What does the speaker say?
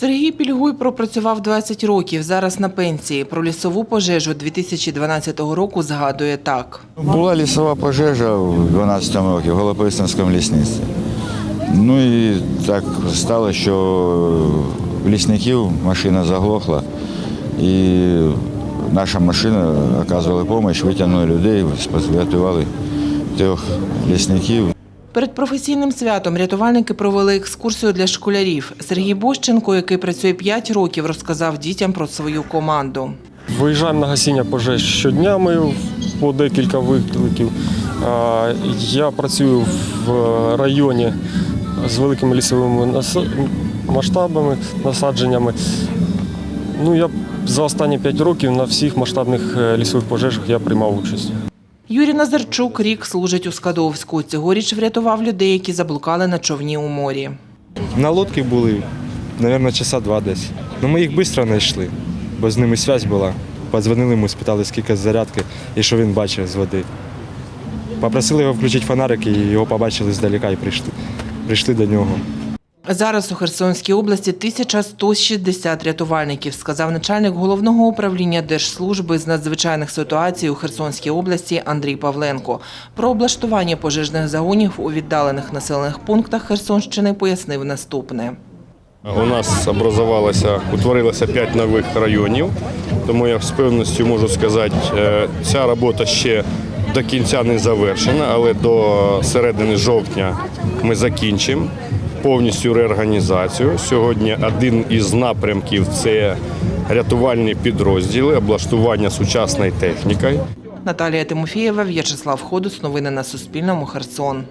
Сергій Пільгуй пропрацював 20 років, зараз на пенсії. Про лісову пожежу 2012 року згадує так. Була лісова пожежа в 12 році в Голопристанському лісництві. Ну і так стало, що лісників машина заглохла, і наша машина оказувала допомогу, витягнули людей, врятували трьох лісників. Перед професійним святом рятувальники провели екскурсію для школярів. Сергій Бощенко, який працює 5 років, розказав дітям про свою команду. Виїжджаємо на гасіння пожеж щодня. Ми по декілька викликів. Я працюю в районі з великими лісовими масштабами, насадженнями. Ну, я за останні 5 років на всіх масштабних е, лісових пожежах я приймав участь. Юрій Назарчук рік служить у Скадовську. Цьогоріч врятував людей, які заблукали на човні у морі. На лодці були, мабуть, часа два десь. Ну ми їх швидко знайшли, бо з ними зв'язь була. Подзвонили йому, спитали, скільки зарядки і що він бачив з води. Попросили його включити фонарик і його побачили здалека і прийшли, прийшли до нього. Зараз у Херсонській області 1160 рятувальників, сказав начальник головного управління Держслужби з надзвичайних ситуацій у Херсонській області Андрій Павленко. Про облаштування пожежних загонів у віддалених населених пунктах Херсонщини пояснив наступне. У нас образувалося, утворилося 5 нових районів, тому я з певністю можу сказати, е, ця робота ще до кінця не завершена, але до середини жовтня ми закінчимо повністю реорганізацію. Сьогодні один із напрямків це рятувальні підрозділи, облаштування сучасною технікою. Наталія Тимофієва, В'ячеслав Ходус. Новини на Суспільному. Херсон.